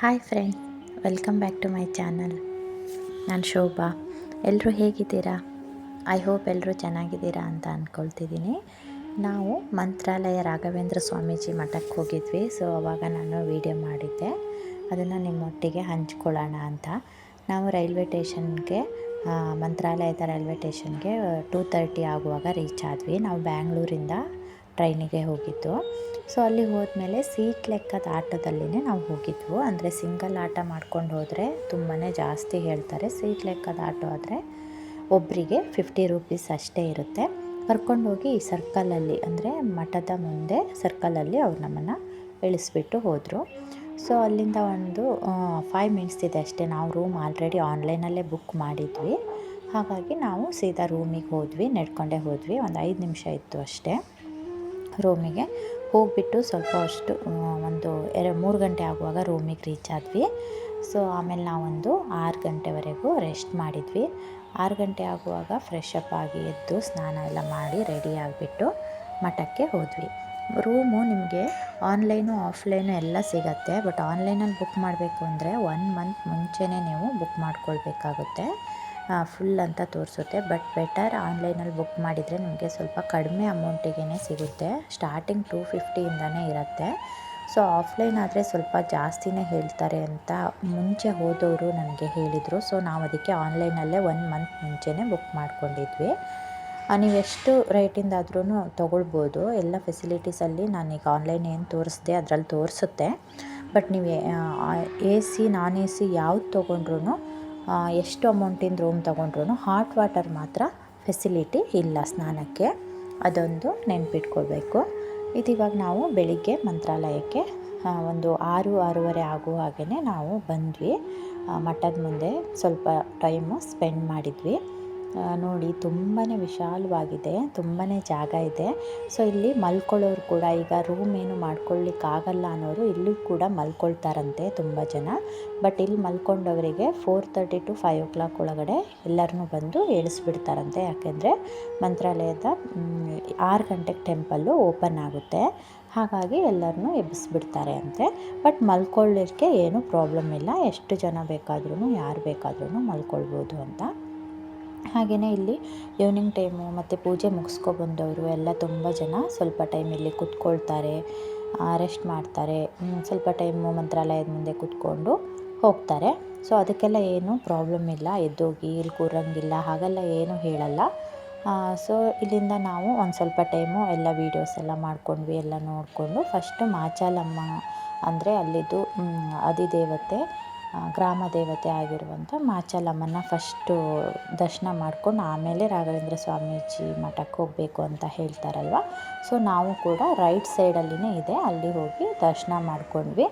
Hi friends welcome back to my channel. ನಾನು ಶೋಭಾ. ಎಲ್ಲರೂ ಹೇಗಿದ್ದೀರಾ? ಐ ಹೋಪ್ ಎಲ್ಲರೂ ಚೆನ್ನಾಗಿದ್ದೀರಾ ಅಂತ ಅಂದ್ಕೊಳ್ತಿದ್ದೀನಿ ನಾವು ಮಂತ್ರಾಲಯ ರಾಘವೇಂದ್ರ ಸ್ವಾಮೀಜಿ ಮಠಕ್ಕೆ ಹೋಗಿದ್ವಿ. ಸೊ ಅವಾಗ ನಾನು ವೀಡಿಯೋ ಮಾಡಿದ್ದೆ. ಅದನ್ನು ನಿಮ್ಮೊಟ್ಟಿಗೆ ಹಂಚ್ಕೊಳ್ಳೋಣ ಅಂತ. ನಾವು ರೈಲ್ವೆ ಟೇಷನ್ಗೆ ಮಂತ್ರಾಲಯದ ರೈಲ್ವೆ ಟೇಷನ್ಗೆ ಟೂ ತರ್ಟಿ ಆಗುವಾಗ ರೀಚ್ ಆದ್ವಿ. ನಾವು ಬ್ಯಾಂಗ್ಳೂರಿಂದ ಟ್ರೈನಿಗೆ ಹೋಗಿದ್ದು. ಸೊ ಅಲ್ಲಿ ಹೋದ್ಮೇಲೆ ಸೀಟ್ ಲೆಕ್ಕದ ಆಟದಲ್ಲಿನೇ ನಾವು ಹೋಗಿದ್ವು. ಅಂದರೆ ಸಿಂಗಲ್ ಆಟ ಮಾಡ್ಕೊಂಡು ಹೋದರೆ ತುಂಬಾ ಜಾಸ್ತಿ ಹೇಳ್ತಾರೆ. ಸೀಟ್ ಲೆಕ್ಕದ ಆಟೋ ಆದರೆ ಒಬ್ಬರಿಗೆ ಫಿಫ್ಟಿ ರುಪೀಸ್ ಅಷ್ಟೇ ಇರುತ್ತೆ. ಕರ್ಕೊಂಡು ಹೋಗಿ ಸರ್ಕಲಲ್ಲಿ ಅಂದರೆ ಮಠದ ಮುಂದೆ ಸರ್ಕಲಲ್ಲಿ ಅವ್ರು ನಮ್ಮನ್ನು ಇಳಿಸ್ಬಿಟ್ಟು ಹೋದರು. ಸೊ ಅಲ್ಲಿಂದ ಒಂದು ಫೈವ್ ಮಿನಿಟ್ಸ್ ಇದೆ ಅಷ್ಟೇ. ನಾವು ರೂಮ್ ಆಲ್ರೆಡಿ ಆನ್ಲೈನಲ್ಲೇ ಬುಕ್ ಮಾಡಿದ್ವಿ. ಹಾಗಾಗಿ ನಾವು ಸೀದಾ ರೂಮಿಗೆ ಹೋದ್ವಿ, ನಡ್ಕೊಂಡೇ ಹೋದ್ವಿ. ಒಂದು ಐದು ನಿಮಿಷ ಇತ್ತು ಅಷ್ಟೇ. ರೂಮಿಗೆ ಹೋಗಿಬಿಟ್ಟು ಸ್ವಲ್ಪ ಅಷ್ಟು ಒಂದು ಎರಡು ಮೂರು ಗಂಟೆ ಆಗುವಾಗ ರೂಮಿಗೆ ರೀಚ್ ಆದ್ವಿ. ಸೊ ಆಮೇಲೆ ನಾವೊಂದು ಆರು ಗಂಟೆವರೆಗೂ ರೆಸ್ಟ್ ಮಾಡಿದ್ವಿ. ಆರು ಗಂಟೆ ಆಗುವಾಗ ಫ್ರೆಶ್ ಅಪ್ ಆಗಿ ಎದ್ದು ಸ್ನಾನ ಎಲ್ಲ ಮಾಡಿ ರೆಡಿ ಆಗಿಬಿಟ್ಟು ಮಠಕ್ಕೆ ಹೋದ್ವಿ. ರೂಮು ನಿಮಗೆ ಆನ್ಲೈನು ಆಫ್ಲೈನು ಎಲ್ಲ ಸಿಗತ್ತೆ. ಬಟ್ ಆನ್ಲೈನಲ್ಲಿ ಬುಕ್ ಮಾಡಬೇಕು ಅಂದರೆ ಒನ್ ಮಂತ್ ಮುಂಚೆನೇ ನೀವು ಬುಕ್ ಮಾಡ್ಕೊಳ್ಬೇಕಾಗುತ್ತೆ. ಫುಲ್ ಅಂತ ತೋರಿಸುತ್ತೆ. ಬಟ್ ಬೆಟರ್ ಆನ್ಲೈನಲ್ಲಿ ಬುಕ್ ಮಾಡಿದರೆ ನಿಮಗೆ ಸ್ವಲ್ಪ ಕಡಿಮೆ ಅಮೌಂಟಿಗೆ ಸಿಗುತ್ತೆ. ಸ್ಟಾರ್ಟಿಂಗ್ ಟೂ ಫಿಫ್ಟಿಯಿಂದನೇ ಇರುತ್ತೆ. ಸೊ ಆಫ್ಲೈನ್ ಆದರೆ ಸ್ವಲ್ಪ ಜಾಸ್ತಿನೇ ಹೇಳ್ತಾರೆ ಅಂತ ಮುಂಚೆ ಹೋದವರು ನನಗೆ ಹೇಳಿದರು. ಸೊ ನಾವು ಅದಕ್ಕೆ ಆನ್ಲೈನಲ್ಲೇ ಒನ್ ಮಂತ್ ಮುಂಚೆನೇ ಬುಕ್ ಮಾಡ್ಕೊಂಡಿದ್ವಿ. ನೀವೆಷ್ಟು ರೇಟಿಂದಾದ್ರೂ ತೊಗೊಳ್ಬೋದು. ಎಲ್ಲ ಫೆಸಿಲಿಟೀಸಲ್ಲಿ ನಾನೀಗ ಆನ್ಲೈನ್ ಏನು ತೋರಿಸ್ದೆ ಅದರಲ್ಲಿ ತೋರಿಸುತ್ತೆ. ಬಟ್ ನೀವು A C non A C ಯಾವ್ದು ತೊಗೊಂಡ್ರೂ ಎಷ್ಟು ಅಮೌಂಟಿಂದ ರೂಮ್ ತೊಗೊಂಡ್ರು ಹಾಟ್ ವಾಟರ್ ಮಾತ್ರ ಫೆಸಿಲಿಟಿ ಇಲ್ಲ ಸ್ನಾನಕ್ಕೆ. ಅದೊಂದು ನೆನ್ಪಿಟ್ಕೊಳ್ಬೇಕು. ಇದಿವಾಗ ನಾವು ಬೆಳಿಗ್ಗೆ ಮಂತ್ರಾಲಯಕ್ಕೆ ಒಂದು ಆರು, ಆರೂವರೆ ಆಗುವ ಹಾಗೆಯೇ ನಾವು ಬಂದ್ವಿ. ಮಠದ ಮುಂದೆ ಸ್ವಲ್ಪ ಟೈಮು ಸ್ಪೆಂಡ್ ಮಾಡಿದ್ವಿ. ನೋಡಿ ತುಂಬಾ ವಿಶಾಲವಾಗಿದೆ ತುಂಬಾ ಜಾಗ ಇದೆ. ಸೊ ಇಲ್ಲಿ ಮಲ್ಕೊಳ್ಳೋರು ಕೂಡ, ಈಗ ರೂಮ್ ಏನು ಮಾಡ್ಕೊಳ್ಳಿಕ್ಕಾಗಲ್ಲ ಅನ್ನೋರು ಇಲ್ಲೂ ಕೂಡ ಮಲ್ಕೊಳ್ತಾರಂತೆ ತುಂಬ ಜನ. ಬಟ್ ಇಲ್ಲಿ ಮಲ್ಕೊಂಡವರಿಗೆ four thirty to five o'clock ಒಳಗಡೆ ಎಲ್ಲರನ್ನೂ ಬಂದು ಏಳಿಸ್ಬಿಡ್ತಾರಂತೆ ಯಾಕೆಂದರೆ ಮಂತ್ರಾಲಯದ ಆರು ಗಂಟೆಗೆ ಟೆಂಪಲ್ಲು ಓಪನ್ ಆಗುತ್ತೆ. ಹಾಗಾಗಿ ಎಲ್ಲರನ್ನೂ ಎಬ್ಬಿಸ್ಬಿಡ್ತಾರೆ ಅಂತೆ. ಬಟ್ ಮಲ್ಕೊಳ್ಳೋಕ್ಕೆ ಏನೂ ಪ್ರಾಬ್ಲಮ್ ಇಲ್ಲ. ಎಷ್ಟು ಜನ ಬೇಕಾದ್ರೂ ಯಾರು ಬೇಕಾದ್ರೂ ಮಲ್ಕೊಳ್ಬೋದು ಅಂತ. ಹಾಗೆಯೇ ಇಲ್ಲಿ ಈವ್ನಿಂಗ್ ಟೈಮು ಮತ್ತು ಪೂಜೆ ಮುಗಿಸ್ಕೊಬಂದವರು ಎಲ್ಲ ತುಂಬ ಜನ ಸ್ವಲ್ಪ ಟೈಮ್ ಇಲ್ಲಿ ಕುತ್ಕೊಳ್ತಾರೆ ರೆಸ್ಟ್ ಮಾಡ್ತಾರೆ ಸ್ವಲ್ಪ ಟೈಮು ಮಂತ್ರಾಲಯದ ಮುಂದೆ ಕೂತ್ಕೊಂಡು ಹೋಗ್ತಾರೆ. ಸೊ ಅದಕ್ಕೆಲ್ಲ ಏನೂ ಪ್ರಾಬ್ಲಮ್ ಇಲ್ಲ, ಎದ್ದೋಗಿ ಇಲ್ಲಿ ಕೂರಂಗಿಲ್ಲ, ಹಾಗೆಲ್ಲ ಏನೂ ಹೇಳಲ್ಲ. ಸೊ ಇಲ್ಲಿಂದ ನಾವು ಒಂದು ಸ್ವಲ್ಪ ಟೈಮು ಎಲ್ಲ ವೀಡಿಯೋಸ್ ಎಲ್ಲ ಮಾಡ್ಕೊಂಡ್ವಿ, ಎಲ್ಲ ನೋಡಿಕೊಂಡು ಫಸ್ಟು ಮಾಚಾಲಮ್ಮ ಅಂದರೆ ಅಲ್ಲಿದ್ದು ಅಧಿದೇವತೆ ಗ್ರಾಮ ದೇವತೆ ಆಗಿರುವಂಥ ಮಾಚಲಮ್ಮನ ಫಸ್ಟು ದರ್ಶನ ಮಾಡ್ಕೊಂಡು ಆಮೇಲೆ ರಾಘವೇಂದ್ರ ಸ್ವಾಮೀಜಿ ಮಠಕ್ಕೆ ಹೋಗಬೇಕು ಅಂತ ಹೇಳ್ತಾರಲ್ವ? ಸೊ ನಾವು ಕೂಡ ರೈಟ್ ಸೈಡಲ್ಲಿನೇ ಇದೆ. ಅಲ್ಲಿ ಹೋಗಿ ದರ್ಶನ ಮಾಡ್ಕೊಂಡ್ವಿ.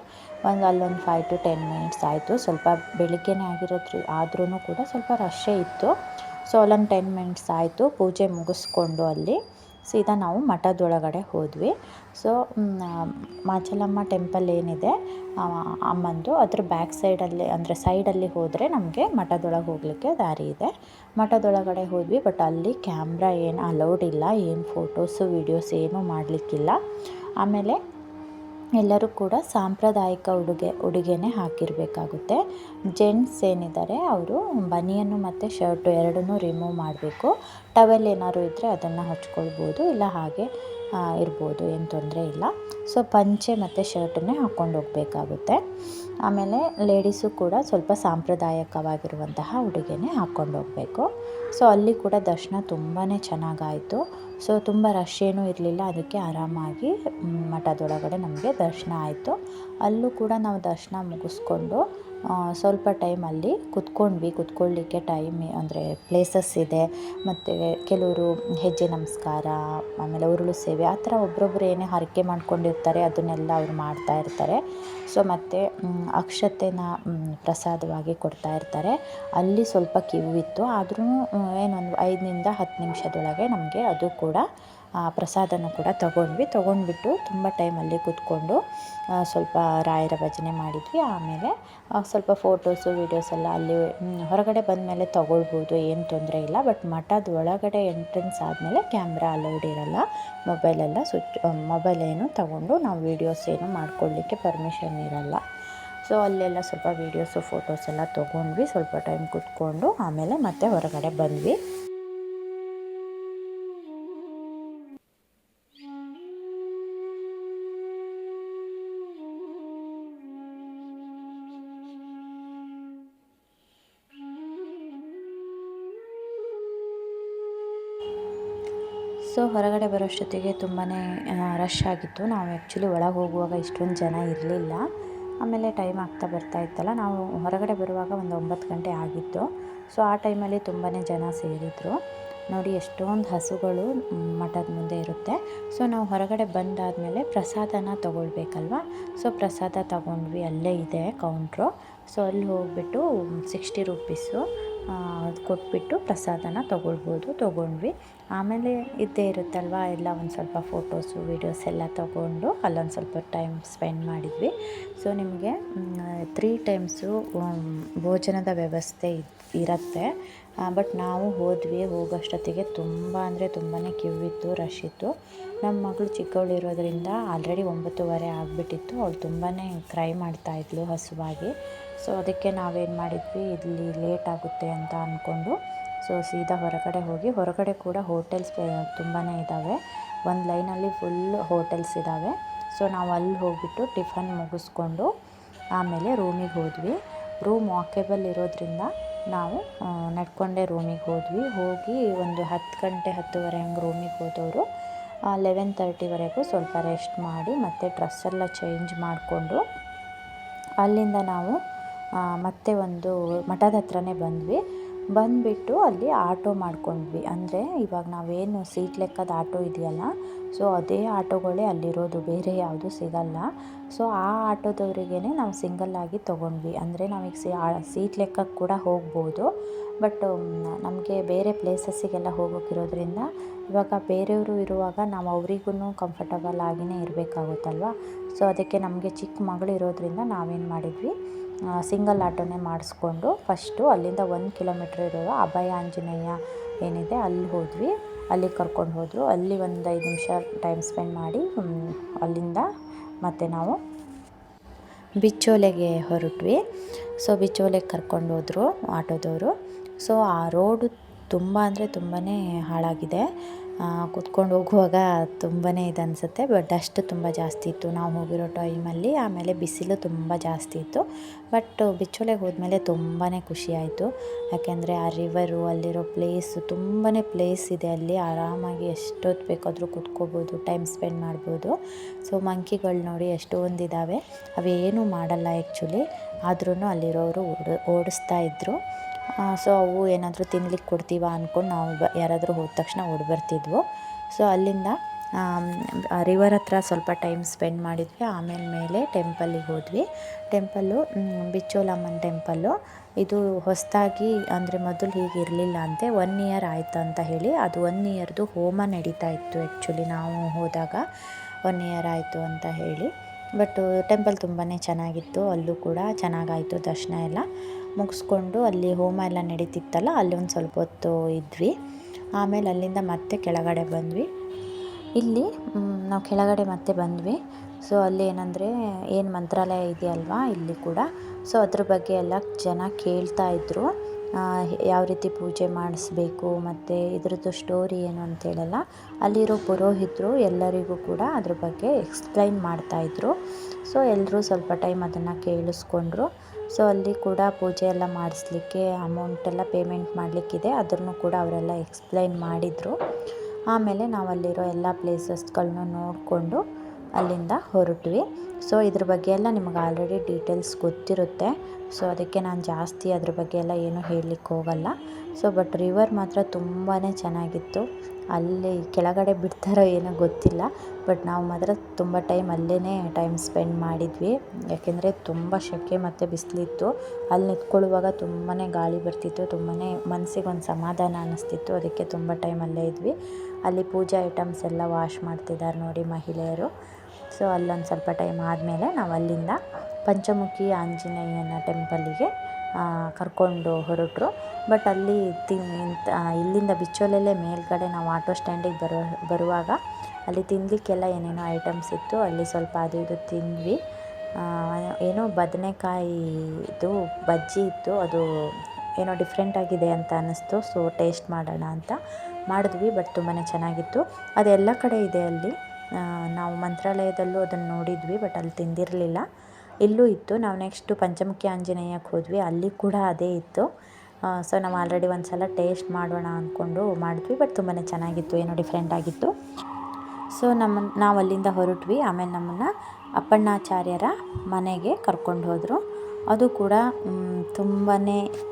ಒಂದು ಅಲ್ಲೊಂದು ಫೈವ್ ಟು ಟೆನ್ ಮಿನಿಟ್ಸ್ ಆಯಿತು. ಸ್ವಲ್ಪ ಬೆಳಿಗ್ಗೆನೇ ಆಗಿರೋದ್ರ ಆದ್ರೂ ಕೂಡ ಸ್ವಲ್ಪ ರಶ್ಶೇ ಇತ್ತು. ಸೊ ಅಲ್ಲೊಂದು ಟೆನ್ ಮಿನಿಟ್ಸ್ ಆಯಿತು. ಪೂಜೆ ಮುಗಿಸ್ಕೊಂಡು ಅಲ್ಲಿ. ಸೀದಾ ನಾವು ಮಠದೊಳಗಡೆ ಹೋದ್ವಿ. ಸೊ ಮಾಚಲಮ್ಮ ಟೆಂಪಲ್ ಏನಿದೆ ಅಮ್ಮಂದು ಅದ್ರ ಬ್ಯಾಕ್ ಸೈಡಲ್ಲಿ ಅಂದರೆ ಸೈಡಲ್ಲಿ ಹೋದರೆ ನಮಗೆ ಮಠದೊಳಗೆ ಹೋಗಲಿಕ್ಕೆ ದಾರಿ ಇದೆ. ಮಠದೊಳಗಡೆ ಹೋದ್ವಿ ಬಟ್ ಅಲ್ಲಿ ಕ್ಯಾಮ್ರಾ ಏನು ಅಲೌಡ್ ಇಲ್ಲ, ಏನು ಫೋಟೋಸು ವೀಡಿಯೋಸ್ ಏನೂ ಮಾಡಲಿಕ್ಕಿಲ್ಲ. ಆಮೇಲೆ ಎಲ್ಲರೂ ಕೂಡ ಸಾಂಪ್ರದಾಯಿಕ ಉಡುಗೆ, ಉಡುಗೆನೇ ಹಾಕಿರಬೇಕಾಗುತ್ತೆ. ಜೆಂಟ್ಸ್ ಏನಿದ್ದಾರೆ, ಅವರು ಬನಿಯನ್ನು ಮತ್ತು ಶರ್ಟು ಎರಡನ್ನೂ ರಿಮೂವ್ ಮಾಡಬೇಕು. ಟವೆಲ್ ಏನಾದ್ರು ಇದ್ದರೆ ಅದನ್ನು ಹಚ್ಕೊಳ್ಬೋದು, ಇಲ್ಲ ಹಾಗೆ ಇರ್ಬೋದು, ಏನು ತೊಂದರೆ ಇಲ್ಲ. ಸೊ ಪಂಚೆ ಮತ್ತು ಶರ್ಟನ್ನೇ ಹಾಕ್ಕೊಂಡು ಹೋಗಬೇಕಾಗುತ್ತೆ. ಆಮೇಲೆ ಲೇಡೀಸು ಕೂಡ ಸ್ವಲ್ಪ ಸಾಂಪ್ರದಾಯಿಕವಾಗಿರುವಂತಹ ಉಡುಗೆನೇ ಹಾಕ್ಕೊಂಡು ಹೋಗಬೇಕು. ಸೊ, ಅಲ್ಲಿ ಕೂಡ ದರ್ಶನ ತುಂಬಾ ಚೆನ್ನಾಗಾಯಿತು. ಸೊ, ತುಂಬ ರಶ್ ಏನೂ ಇರಲಿಲ್ಲ. ಅದಕ್ಕೆ ಆರಾಮಾಗಿ ಮಠದೊಳಗಡೆ ನಮಗೆ ದರ್ಶನ ಆಯಿತು. ಅಲ್ಲೂ ಕೂಡ ನಾವು ದರ್ಶನ ಮುಗಿಸ್ಕೊಂಡು ಸ್ವಲ್ಪ ಟೈಮಲ್ಲಿ ಕುತ್ಕೊಂಡ್ವಿ. ಕುತ್ಕೊಳ್ಳಿಕ್ಕೆ ಟೈಮ್ ಅಂದರೆ ಪ್ಲೇಸಸ್ ಇದೆ. ಮತ್ತು ಕೆಲವರು ಹೆಜ್ಜೆ ನಮಸ್ಕಾರ, ಆಮೇಲೆ ಉರುಳು ಸೇವೆ, ಆ ಥರ ಒಬ್ರೊಬ್ರು ಏನೇ ಹರಕೆ ಮಾಡ್ಕೊಂಡಿರ್ತಾರೆ, ಅದನ್ನೆಲ್ಲ ಅವ್ರು ಮಾಡ್ತಾ ಇರ್ತಾರೆ. ಸೊ ಮತ್ತು ಅಕ್ಷತೆನ ಪ್ರಸಾದವಾಗಿ ಕೊಡ್ತಾ ಇರ್ತಾರೆ. ಅಲ್ಲಿ ಸ್ವಲ್ಪ ಕ್ಯೂ ಇತ್ತು ಆದ್ರೂ ಏನೊಂದು ಐದರಿಂದ ಹತ್ತು ನಿಮಿಷದೊಳಗೆ ನಮಗೆ ಅದು ಕೂಡ ಪ್ರಸಾದನೂ ಕೂಡ ತೊಗೊಂಡ್ವಿ. ತೊಗೊಂಡ್ಬಿಟ್ಟು ತುಂಬ ಟೈಮಲ್ಲಿ ಕೂತ್ಕೊಂಡು ಸ್ವಲ್ಪ ರಾಯರ ಭಜನೆ ಮಾಡಿದ್ವಿ. ಆಮೇಲೆ ಸ್ವಲ್ಪ ಫೋಟೋಸು ವೀಡಿಯೋಸ್ ಎಲ್ಲ ಅಲ್ಲಿ ಹೊರಗಡೆ ಬಂದ ಮೇಲೆ ತೊಗೊಳ್ಬೋದು, ಏನು ತೊಂದರೆ ಇಲ್ಲ. ಬಟ್ ಮಠದ ಒಳಗಡೆ ಎಂಟ್ರೆನ್ಸ್ ಆದಮೇಲೆ ಕ್ಯಾಮ್ರಾ ಅಲೌಡ್ ಇರಲ್ಲ. ಮೊಬೈಲೆಲ್ಲ ಸ್ವಿಚ್ ಮೊಬೈಲ್ ಏನು ತಗೊಂಡು ನಾವು ವೀಡಿಯೋಸ್ ಏನು ಮಾಡ್ಕೊಳ್ಳಿಕ್ಕೆ ಪರ್ಮಿಷನ್ ಇರಲ್ಲ. ಸೊ ಅಲ್ಲೆಲ್ಲ ಸ್ವಲ್ಪ ವೀಡಿಯೋಸು ಫೋಟೋಸ್ ಎಲ್ಲ ತೊಗೊಂಡ್ವಿ. ಸ್ವಲ್ಪ ಟೈಮ್ ಕೂತ್ಕೊಂಡು, ಆಮೇಲೆ ಮತ್ತೆ ಹೊರಗಡೆ ಬಂದ್ವಿ. ಸೊ ಹೊರಗಡೆ ಬರೋಷ್ಟೊತ್ತಿಗೆ ತುಂಬಾ ರಶ್ ಆಗಿತ್ತು. ನಾವು ಆ್ಯಕ್ಚುಲಿ ಒಳಗೆ ಹೋಗುವಾಗ ಇಷ್ಟೊಂದು ಜನ ಇರಲಿಲ್ಲ. ಆಮೇಲೆ ಟೈಮ್ ಆಗ್ತಾ ಬರ್ತಾ ಇತ್ತಲ್ಲ, ನಾವು ಹೊರಗಡೆ ಬರುವಾಗ ಒಂದು ಒಂಬತ್ತು ಗಂಟೆ ಆಗಿತ್ತು. ಸೊ ಆ ಟೈಮಲ್ಲಿ ತುಂಬಾ ಜನ ಸೇರಿದರು. ನೋಡಿ, ಎಷ್ಟೊಂದು ಹಸುಗಳು ಮಠದ ಮುಂದೆ ಇರುತ್ತೆ. ಸೊ ನಾವು ಹೊರಗಡೆ ಬಂದಾದಮೇಲೆ ಪ್ರಸಾದನ ತೊಗೊಳ್ಬೇಕಲ್ವ? ಸೊ ಪ್ರಸಾದ ತಗೊಂಡ್ವಿ, ಅಲ್ಲೇ ಇದೆ ಕೌಂಟ್ರು ಸೊ ಅಲ್ಲಿ ಹೋಗ್ಬಿಟ್ಟು ಸಿಕ್ಸ್ಟಿ ರುಪೀಸು ಅದು ಕೊಟ್ಬಿಟ್ಟು ಪ್ರಸಾದನ ತೊಗೊಳ್ಬೋದು, ತೊಗೊಂಡ್ವಿ. ಆಮೇಲೆ ಇದ್ದೇ ಇರುತ್ತಲ್ವ, ಎಲ್ಲ ಒಂದು ಸ್ವಲ್ಪ ಫೋಟೋಸು ವೀಡಿಯೋಸ್ ಎಲ್ಲ ತೊಗೊಂಡು ಅಲ್ಲೊಂದು ಸ್ವಲ್ಪ ಟೈಮ್ ಸ್ಪೆಂಡ್ ಮಾಡಿದ್ವಿ. ಸೊ ನಿಮಗೆ ತ್ರೀ ಟೈಮ್ಸು ಭೋಜನದ ವ್ಯವಸ್ಥೆ ಇರುತ್ತೆ. ಬಟ್ ನಾವು ಹೋದ್ವಿ, ಹೋಗೋಷ್ಟೊತ್ತಿಗೆ ತುಂಬ ಅಂದರೆ ತುಂಬಾ ಕಿವಿತ್ತು ರಶ್ ಇತ್ತು. ನಮ್ಮ ಮಗಳು ಚಿಕ್ಕವಳಿರೋದ್ರಿಂದ ಆಲ್ರೆಡಿ ಒಂಬತ್ತುವರೆ ಆಗಿಬಿಟ್ಟಿತ್ತು. ಅವಳು ತುಂಬಾ ಕ್ರೈ ಮಾಡ್ತಾಯಿದ್ಲು ಹಸುವಾಗಿ. ಸೊ ಅದಕ್ಕೆ ನಾವೇನು ಮಾಡಿದ್ವಿ, ಇಲ್ಲಿ ಲೇಟ್ ಆಗುತ್ತೆ ಅಂತ ಅಂದ್ಕೊಂಡು ಸೊ ಸೀದಾ ಹೊರಗಡೆ ಹೋಗಿ, ಹೊರಗಡೆ ಕೂಡ ಹೋಟೆಲ್ಸ್ ತುಂಬಾ ಇದ್ದಾವೆ ಒಂದು ಲೈನಲ್ಲಿ ಫುಲ್ ಹೋಟೆಲ್ಸ್ ಇದ್ದಾವೆ ಸೊ ನಾವು ಅಲ್ಲಿ ಹೋಗಿಬಿಟ್ಟು ಟಿಫನ್ ಮುಗಿಸ್ಕೊಂಡು ಆಮೇಲೆ ರೂಮಿಗೆ ಹೋದ್ವಿ. ರೂಮ್ ವಾಕೇಬಲ್ ಇರೋದ್ರಿಂದ ನಾವು ನಡ್ಕೊಂಡೇ ರೂಮಿಗೆ ಹೋದ್ವಿ. ಹೋಗಿ ಒಂದು ಹತ್ತು ಗಂಟೆ ಹತ್ತುವರೆ ಹಂಗೆ ರೂಮಿಗೆ ಹೋದವರು. ಲೆವೆನ್ ತರ್ಟಿವರೆಗೂ ಸ್ವಲ್ಪ ರೆಸ್ಟ್ ಮಾಡಿ ಮತ್ತು ಡ್ರೆಸ್ಸೆಲ್ಲ ಚೇಂಜ್ ಮಾಡಿಕೊಂಡು ಅಲ್ಲಿಂದ ನಾವು ಮತ್ತೆ ಒಂದು ಮಠದ ಹತ್ರನೇ ಬಂದ್ವಿ. ಬಂದುಬಿಟ್ಟು ಅಲ್ಲಿ ಆಟೋ ಮಾಡ್ಕೊಂಡ್ವಿ. ಅಂದರೆ ಇವಾಗ ನಾವೇನು ಸೀಟ್ ಲೆಕ್ಕದ ಆಟೋ ಇದೆಯಲ್ಲ, ಸೊ ಅದೇ ಆಟೋಗಳೇ ಅಲ್ಲಿರೋದು, ಬೇರೆ ಯಾವುದು ಸಿಗಲ್ಲ. ಸೊ ಆ ಆಟೋದವರಿಗೇ ನಾವು ಸಿಂಗಲ್ಲಾಗಿ ತೊಗೊಂಡ್ವಿ. ಅಂದರೆ ನಾವೀಗ ಸಿ ಸೀಟ್ ಲೆಕ್ಕಕ್ಕೆ ಕೂಡ ಹೋಗ್ಬೋದು. ಬಟ್ ನಮಗೆ ಬೇರೆ ಪ್ಲೇಸಸ್ಸಿಗೆಲ್ಲ ಹೋಗೋಕ್ಕಿರೋದ್ರಿಂದ ಇವಾಗ ಬೇರೆಯವರು ಇರುವಾಗ ನಾವು ಅವರಿಗೂ ಕಂಫರ್ಟಬಲ್ ಆಗಿಯೇ ಇರಬೇಕಾಗುತ್ತಲ್ವ? ಸೊ ಅದಕ್ಕೆ ನಮಗೆ ಚಿಕ್ಕ ಮಗಳು ಇರೋದ್ರಿಂದ ನಾವೇನು ಮಾಡಿದ್ವಿ ಸಿಂಗಲ್ ಆಟೋನೇ ಮಾಡಿಸ್ಕೊಂಡು ಫಸ್ಟು ಅಲ್ಲಿಂದ ಒಂದು ಕಿಲೋಮೀಟ್ರ್ ಇರೋ ಅಭಯ ಆಂಜನೇಯ ಏನಿದೆ, ಅಲ್ಲಿ ಹೋದ್ವಿ. ಅಲ್ಲಿ ಕರ್ಕೊಂಡು ಹೋದರು. ಅಲ್ಲಿ ಒಂದು ಐದು ನಿಮಿಷ ಟೈಮ್ ಸ್ಪೆಂಡ್ ಮಾಡಿ ಅಲ್ಲಿಂದ ಮತ್ತೆ ನಾವು ಬಿಚ್ಚೋಲೆಗೆ ಹೊರಟ್ವಿ. ಸೊ, ಬಿಚ್ಚೋಲೆಗೆ ಕರ್ಕೊಂಡು ಹೋದರು ಆಟೋದವರು. ಸೊ, ಆ ರೋಡು ತುಂಬ ಅಂದರೆ ತುಂಬಾ ಹಾಳಾಗಿದೆ. ಕುತ್ಕೊಂಡು ಹೋಗುವಾಗ ತುಂಬಾ ಇದು ಅನಿಸುತ್ತೆ ಬಟ್ ಡಸ್ಟ್ ತುಂಬ ಜಾಸ್ತಿ ಇತ್ತು. ನಾವು ಹೋಗಿರೋ ಟೈಮಲ್ಲಿ ಆಮೇಲೆ ಬಿಸಿಲು ತುಂಬ ಜಾಸ್ತಿ ಇತ್ತು. ಬಟ್ ಬಿಚ್ಚೋಲೆಗೆ ಹೋದ್ಮೇಲೆ ತುಂಬಾ ಖುಷಿಯಾಯಿತು ಯಾಕೆಂದರೆ ಆ ರಿವರು ಅಲ್ಲಿರೋ ಪ್ಲೇಸು ತುಂಬಾ ಪ್ಲೇಸ್ ಇದೆ ಅಲ್ಲಿ. ಆರಾಮಾಗಿ ಎಷ್ಟೊತ್ತು ಬೇಕಾದರೂ ಕೂತ್ಕೋಬೋದು ಟೈಮ್ ಸ್ಪೆಂಡ್ ಮಾಡ್ಬೋದು. ಸೊ ಮಂಕಿಗಳು ನೋಡಿ ಎಷ್ಟೊಂದಿದ್ದಾವೆ ಅವೇನೂ ಮಾಡಲ್ಲ ಆ್ಯಕ್ಚುಲಿ ಆದ್ರೂ ಅಲ್ಲಿರೋರು ಓಡ, ಓಡಿಸ್ತಾ ಇದ್ದರು ಸೊ ಅವು ಏನಾದರೂ ತಿನ್ಲಿಕ್ಕೆ ಕೊಡ್ತೀವ ಅಂದ್ಕೊಂಡು ನಾವು ಬ, ಯಾರಾದರೂ ಹೋದ ತಕ್ಷಣ ಓಡಿ ಬರ್ತಿದ್ವು ಸೊ ಅಲ್ಲಿಂದ ರಿವರ್ ಹತ್ರ ಸ್ವಲ್ಪ ಟೈಮ್ ಸ್ಪೆಂಡ್ ಮಾಡಿದ್ವಿ. ಆಮೇಲೆ ಮೇಲೆ ಟೆಂಪಲ್ಲಿಗೆ ಹೋದ್ವಿ. ಟೆಂಪಲ್ಲು ಬಿಚ್ಚೋಲಮ್ಮನ ಟೆಂಪಲ್ಲು ಇದು ಹೊಸದಾಗಿ, ಅಂದರೆ ಮೊದಲು ಹೀಗೆ ಇರಲಿಲ್ಲ ಅಂತೆ. ಒನ್ ಇಯರ್ ಆಯಿತು ಅಂತ ಹೇಳಿ, ಅದು ಒನ್ ಇಯರ್ದು ಹೋಮ ನಡೀತಾ ಇತ್ತು ಆ್ಯಕ್ಚುಲಿ ನಾವು ಹೋದಾಗ. ಒನ್ ಇಯರ್ ಆಯಿತು ಅಂತ ಹೇಳಿ. ಬಟ್ ಟೆಂಪಲ್ ತುಂಬಾ ಚೆನ್ನಾಗಿತ್ತು. ಅಲ್ಲೂ ಕೂಡ ಚೆನ್ನಾಗಾಯಿತು ದರ್ಶನ ಎಲ್ಲ. ಮುಗಿಸ್ಕೊಂಡು ಅಲ್ಲಿ ಹೋಮ ಎಲ್ಲ ನಡೀತಿತ್ತಲ್ಲ, ಅಲ್ಲಿ ಒಂದು ಸ್ವಲ್ಪ ಹೊತ್ತು ಇದ್ವಿ. ಆಮೇಲೆ ಅಲ್ಲಿಂದ ಮತ್ತೆ ಕೆಳಗಡೆ ಬಂದ್ವಿ. ಇಲ್ಲಿ ನಾವು ಕೆಳಗಡೆ ಮತ್ತೆ ಬಂದ್ವಿ. ಸೊ ಅಲ್ಲಿ ಏನಂದರೆ, ಏನು ಮಂತ್ರಾಲಯ ಇದೆಯಲ್ವಾ, ಇಲ್ಲಿ ಕೂಡ. ಸೊ ಅದ್ರ ಬಗ್ಗೆ ಎಲ್ಲ ಜನ ಕೇಳ್ತಾ ಇದ್ದರು ಯಾವ ರೀತಿ ಪೂಜೆ ಮಾಡಿಸ್ಬೇಕು, ಮತ್ತು ಇದ್ರದ್ದು ಸ್ಟೋರಿ ಏನು ಅಂತೇಳಲ್ಲ ಅಲ್ಲಿರೋ ಪುರೋಹಿತರು ಎಲ್ಲರಿಗೂ ಕೂಡ ಅದ್ರ ಬಗ್ಗೆ ಎಕ್ಸ್ಪ್ಲೈನ್ ಮಾಡ್ತಾಯಿದ್ರು ಸೊ ಎಲ್ಲರೂ ಸ್ವಲ್ಪ ಟೈಮ್ ಅದನ್ನು ಕೇಳಿಸ್ಕೊಂಡ್ರು. ಸೊ ಅಲ್ಲಿ ಕೂಡ ಪೂಜೆ ಎಲ್ಲ ಮಾಡಿಸ್ಲಿಕ್ಕೆ ಅಮೌಂಟೆಲ್ಲ ಪೇಮೆಂಟ್ ಮಾಡಲಿಕ್ಕಿದೆ. ಅದನ್ನು ಕೂಡ ಅವರೆಲ್ಲ ಎಕ್ಸ್ಪ್ಲೈನ್ ಮಾಡಿದರು. ಆಮೇಲೆ ನಾವು ಅಲ್ಲಿರೋ ಎಲ್ಲ ಪ್ಲೇಸಸ್ಗಳನ್ನೂ ನೋಡಿಕೊಂಡು ಅಲ್ಲಿಂದ ಹೊರಟ್ವಿ. ಸೊ ಇದ್ರ ಬಗ್ಗೆ ಎಲ್ಲ ನಿಮಗೆ ಆಲ್ರೆಡಿ ಡೀಟೇಲ್ಸ್ ಗೊತ್ತಿರುತ್ತೆ. ಸೊ ಅದಕ್ಕೆ ನಾನು ಜಾಸ್ತಿ ಅದ್ರ ಬಗ್ಗೆ ಎಲ್ಲ ಏನೂ ಹೇಳಲಿಕ್ಕೆ ಹೋಗಲ್ಲ. ಸೊ ಬಟ್ ರಿವರ್ ಮಾತ್ರ ತುಂಬಾ ಚೆನ್ನಾಗಿತ್ತು. ಅಲ್ಲಿ ಕೆಳಗಡೆ ಬಿಡ್ತಾರೋ ಏನೋ ಗೊತ್ತಿಲ್ಲ. ಬಟ್ ನಾವು ಮಾತ್ರ ತುಂಬ ಟೈಮ್ ಅಲ್ಲೇ ಟೈಮ್ ಸ್ಪೆಂಡ್ ಮಾಡಿದ್ವಿ. ಯಾಕೆಂದರೆ ತುಂಬ ಸೆಕೆ ಮತ್ತು ಬಿಸಿಲಿತ್ತು. ಅಲ್ಲಿ ನಿಂತ್ಕೊಳ್ಳುವಾಗ ತುಂಬಾ ಗಾಳಿ ಬರ್ತಿತ್ತು ತುಂಬಾ ಮನಸ್ಸಿಗೆ ಒಂದು ಸಮಾಧಾನ ಅನ್ನಿಸ್ತಿತ್ತು. ಅದಕ್ಕೆ ತುಂಬ ಟೈಮ್ ಅಲ್ಲೇ ಇದ್ವಿ. ಅಲ್ಲಿ ಪೂಜಾ ಐಟಮ್ಸ್ ಎಲ್ಲ ವಾಶ್ ಮಾಡ್ತಿದ್ದಾರೆ ನೋಡಿ ಮಹಿಳೆಯರು. ಸೊ ಅಲ್ಲೊಂದು ಸ್ವಲ್ಪ ಟೈಮ್ ಆದಮೇಲೆ ನಾವು ಅಲ್ಲಿಂದ ಪಂಚಮುಖಿ ಆಂಜನೇಯನ ಟೆಂಪಲ್ಲಿಗೆ ಕರ್ಕೊಂಡು ಹೊರಟರು. ಬಟ್ ಅಲ್ಲಿ ತಿಂತ ಇಲ್ಲಿಂದ ಬಿಚ್ಚೋಲಲ್ಲೇ ಮೇಲುಗಡೆ ನಾವು ಆಟೋ ಸ್ಟ್ಯಾಂಡಿಗೆ ಬರೋ, ಬರುವಾಗ ಅಲ್ಲಿ ತಿನ್ನಲಿಕ್ಕೆಲ್ಲ ಏನೇನೋ ಐಟಮ್ಸ್ ಇತ್ತು. ಅಲ್ಲಿ ಸ್ವಲ್ಪ ಅದು ಇದು ತಿಂದ್ವಿ. ಏನೋ ಬದನೆಕಾಯಿ ಇದು, ಬಜ್ಜಿ ಇತ್ತು. ಅದು ಏನೋ ಡಿಫ್ರೆಂಟ್ ಆಗಿದೆ ಅಂತ ಅನ್ನಿಸ್ತು. ಸೊ ಟೇಸ್ಟ್ ಮಾಡೋಣ ಅಂತ ಮಾಡಿದ್ವಿ ಬಟ್ ತುಂಬಾ ಚೆನ್ನಾಗಿತ್ತು. ಅದೆಲ್ಲ ಕಡೆ ಇದೆ ಅಲ್ಲಿ. ನಾವು ಮಂತ್ರಾಲಯದಲ್ಲೂ ಅದನ್ನು ನೋಡಿದ್ವಿ ಬಟ್ ಅಲ್ಲಿ ತಿಂದಿರಲಿಲ್ಲ. ಇಲ್ಲೂ ಇತ್ತು. ನಾವು ನೆಕ್ಸ್ಟು ಪಂಚಮುಖಿ ಆಂಜನೇಯಕ್ಕೆ ಹೋದ್ವಿ. ಅಲ್ಲಿ ಕೂಡ ಅದೇ ಇತ್ತು. ಸೊ ನಾವು ಆಲ್ರೆಡಿ ಒಂದು ಸಲ ಟೇಸ್ಟ್ ಮಾಡೋಣ ಅಂದ್ಕೊಂಡು ಮಾಡಿದ್ವಿ. ಬಟ್ ತುಂಬಾ ಚೆನ್ನಾಗಿತ್ತು. ಏನೋ ಡಿಫ್ರೆಂಟ್ ಆಗಿತ್ತು. ಸೊ ನಮ್ಮ ನಾವು ಅಲ್ಲಿಂದ ಹೊರಟ್ವಿ. ಆಮೇಲೆ ನಮ್ಮನ್ನು ಅಪ್ಪಣ್ಣಾಚಾರ್ಯರ ಮನೆಗೆ ಕರ್ಕೊಂಡು ಹೋದರು. ಅದು ಕೂಡ ತುಂಬಾ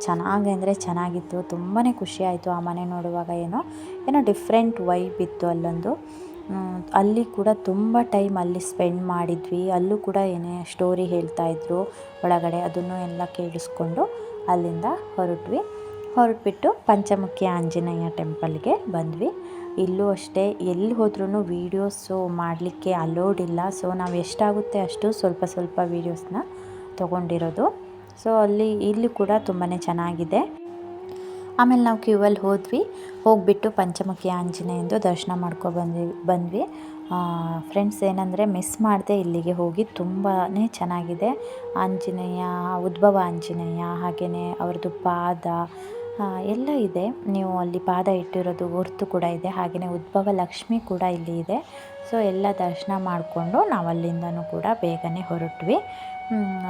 ಚೆನ್ನಾಗಿ, ಅಂದರೆ ಚೆನ್ನಾಗಿತ್ತು. ತುಂಬಾ ಖುಷಿ ಆಯಿತು ಆ ಮನೆ ನೋಡುವಾಗ ಏನೋ. ಏನೋ ಡಿಫ್ರೆಂಟ್ ವೈಬ್ ಇತ್ತು ಅಲ್ಲೊಂದು. ಅಲ್ಲಿ ಕೂಡ ತುಂಬ ಟೈಮ್ ಅಲ್ಲಿ ಸ್ಪೆಂಡ್ ಮಾಡಿದ್ವಿ. ಅಲ್ಲೂ ಕೂಡ ಏನೇ ಸ್ಟೋರಿ ಹೇಳ್ತಾಯಿದ್ರು ಒಳಗಡೆ ಅದನ್ನು ಎಲ್ಲ ಕೇಳಿಸ್ಕೊಂಡು ಅಲ್ಲಿಂದ ಹೊರಟ್ವಿ. ಹೊರಟ್ಬಿಟ್ಟು ಪಂಚಮುಖಿ ಆಂಜನೇಯ ಟೆಂಪಲ್ಗೆ ಬಂದ್ವಿ. ಇಲ್ಲೂ ಅಷ್ಟೇ, ಎಲ್ಲಿ ಹೋದ್ರೂ ವೀಡಿಯೋಸು ಮಾಡಲಿಕ್ಕೆ ಅಲೋಡ್ ಇಲ್ಲ. ಸೊ ನಾವು ಎಷ್ಟಾಗುತ್ತೆ ಅಷ್ಟು ಸ್ವಲ್ಪ ಸ್ವಲ್ಪ ವೀಡಿಯೋಸ್ನ ತೊಗೊಂಡಿರೋದು. ಸೊ ಅಲ್ಲಿ, ಇಲ್ಲಿ ಕೂಡ ತುಂಬಾ ಚೆನ್ನಾಗಿದೆ. ಆಮೇಲೆ ನಾವು ಕ್ಯೂವಲ್ಲಿ ಹೋದ್ವಿ. ಹೋಗಿಬಿಟ್ಟು ಪಂಚಮುಖಿ ಆಂಜನೇಯಂದು ದರ್ಶನ ಮಾಡ್ಕೊ ಬಂದ್ವಿ ಬಂದ್ವಿ. ಫ್ರೆಂಡ್ಸ್ ಏನಂದರೆ ಮಿಸ್ ಮಾಡಿದೆ ಇಲ್ಲಿಗೆ ಹೋಗಿ ತುಂಬಾ ಚೆನ್ನಾಗಿದೆ. ಆಂಜನೇಯ, ಉದ್ಭವ ಆಂಜನೇಯ ಹಾಗೆಯೇ ಅವ್ರದ್ದು ಪಾದ ಎಲ್ಲ ಇದೆ. ನೀವು ಅಲ್ಲಿ ಪಾದ ಇಟ್ಟಿರೋದು ಗುರುತು ಕೂಡ ಇದೆ. ಹಾಗೆಯೇ ಉದ್ಭವ ಲಕ್ಷ್ಮಿ ಕೂಡ ಇಲ್ಲಿ ಇದೆ. ಸೊ ಎಲ್ಲ ದರ್ಶನ ಮಾಡಿಕೊಂಡು ನಾವು ಅಲ್ಲಿಂದನೂ ಕೂಡ ಬೇಗನೆ ಹೊರಟ್ವಿ.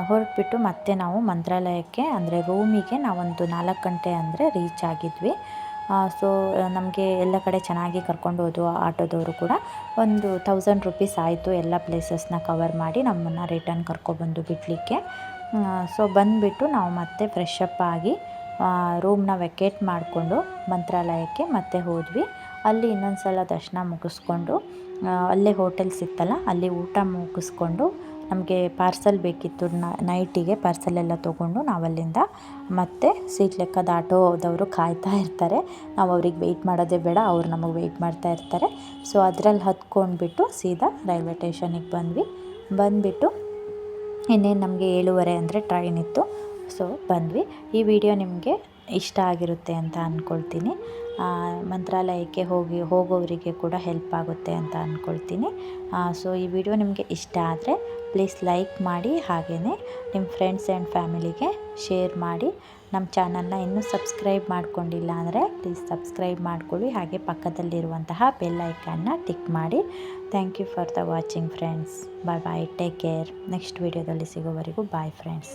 ಹೊರಟ್ಬಿಟ್ಟು ಮತ್ತೆ ನಾವು ಮಂತ್ರಾಲಯಕ್ಕೆ, ಅಂದರೆ ರೂಮಿಗೆ ನಾವೊಂದು ನಾಲ್ಕು ಗಂಟೆ ಅಂದರೆ ರೀಚ್ ಆಗಿದ್ವಿ. ಸೊ ನಮಗೆ ಎಲ್ಲ ಕಡೆ ಚೆನ್ನಾಗಿ ಕರ್ಕೊಂಡು ಹೋದ್ರು ಆಟೋದವರು ಕೂಡ. ಒಂದು ತೌಸಂಡ್ ರುಪೀಸ್ ಆಯಿತು ಎಲ್ಲ ಪ್ಲೇಸಸ್ನ ಕವರ್ ಮಾಡಿ ನಮ್ಮನ್ನು ರಿಟರ್ನ್ ಕರ್ಕೊಬಂದು ಬಿಡಲಿಕ್ಕೆ. ಸೊ ಬಂದುಬಿಟ್ಟು ನಾವು ಮತ್ತೆ ಫ್ರೆಶ್ ಅಪ್ ಆಗಿ ರೂಮ್ನ ವೆಕೇಟ್ ಮಾಡಿಕೊಂಡು ಮಂತ್ರಾಲಯಕ್ಕೆ ಮತ್ತೆ ಹೋದ್ವಿ. ಅಲ್ಲಿ ಇನ್ನೊಂದು ಸಲ ದರ್ಶನ ಮುಗಿಸ್ಕೊಂಡು ಅಲ್ಲೇ ಹೋಟೆಲ್ ಸಿಕ್ತಲ್ಲ ಅಲ್ಲಿ ಊಟ ಮುಗಿಸ್ಕೊಂಡು ನಮಗೆ ಪಾರ್ಸಲ್ ಬೇಕಿತ್ತು ನೈಟಿಗೆ ಪಾರ್ಸಲ್ ಎಲ್ಲ ತೊಗೊಂಡು ನಾವಲ್ಲಿಂದ ಮತ್ತೆ ಸೀಟ್ ಲೆಕ್ಕದ ಆಟೋದವರು ಕಾಯ್ತಾ ಇರ್ತಾರೆ. ನಾವು ಅವ್ರಿಗೆ ವೆಯ್ಟ್ ಮಾಡೋದೇ ಬೇಡ, ಅವ್ರು ನಮಗೆ ವೆಯ್ಟ್ ಮಾಡ್ತಾ ಇರ್ತಾರೆ. ಸೊ ಅದರಲ್ಲಿ ಹತ್ಕೊಂಡ್ಬಿಟ್ಟು ಸೀದಾ ರೈಲ್ವೆ ಸ್ಟೇಷನಿಗೆ ಬಂದ್ವಿ. ಬಂದುಬಿಟ್ಟು ಇನ್ನೇನು ನಮಗೆ ಏಳುವರೆ ಅಂದರೆ ಟ್ರೈನ್ ಇತ್ತು. ಸೊ ಬಂದ್ವಿ. ಈ ವಿಡಿಯೋ ನಿಮಗೆ ಇಷ್ಟ ಆಗಿರುತ್ತೆ ಅಂತ ಅಂದ್ಕೊಳ್ತೀನಿ ಮಂತ್ರಾಲಯಕ್ಕೆ ಹೋಗಿ, ಹೋಗೋವರಿಗೆ ಕೂಡ ಹೆಲ್ಪ್ ಆಗುತ್ತೆ ಅಂತ ಅಂದ್ಕೊಳ್ತೀನಿ ಸೊ ಈ ವಿಡಿಯೋ ನಿಮಗೆ ಇಷ್ಟ ಆದರೆ ಪ್ಲೀಸ್ ಲೈಕ್ ಮಾಡಿ ಹಾಗೇ ನಿಮ್ಮ ಫ್ರೆಂಡ್ಸ್ ಆ್ಯಂಡ್ ಫ್ಯಾಮಿಲಿಗೆ ಶೇರ್ ಮಾಡಿ. ನಮ್ಮ ಚಾನಲ್ನ ಇನ್ನೂ ಸಬ್ಸ್ಕ್ರೈಬ್ ಮಾಡ್ಕೊಂಡಿಲ್ಲ ಅಂದರೆ ಪ್ಲೀಸ್ ಸಬ್ಸ್ಕ್ರೈಬ್ ಮಾಡ್ಕೊಳ್ಳಿ. ಹಾಗೆ ಪಕ್ಕದಲ್ಲಿರುವಂತಹ ಬೆಲ್ ಐಕನ್ನ ಟಿಕ್ ಮಾಡಿ. Thank you for the watching friends bye bye take care next ವಿಡಿಯೋದಲ್ಲಿ ಸಿಗೋವರೆಗೂ ಬಾಯ್ ಫ್ರೆಂಡ್ಸ್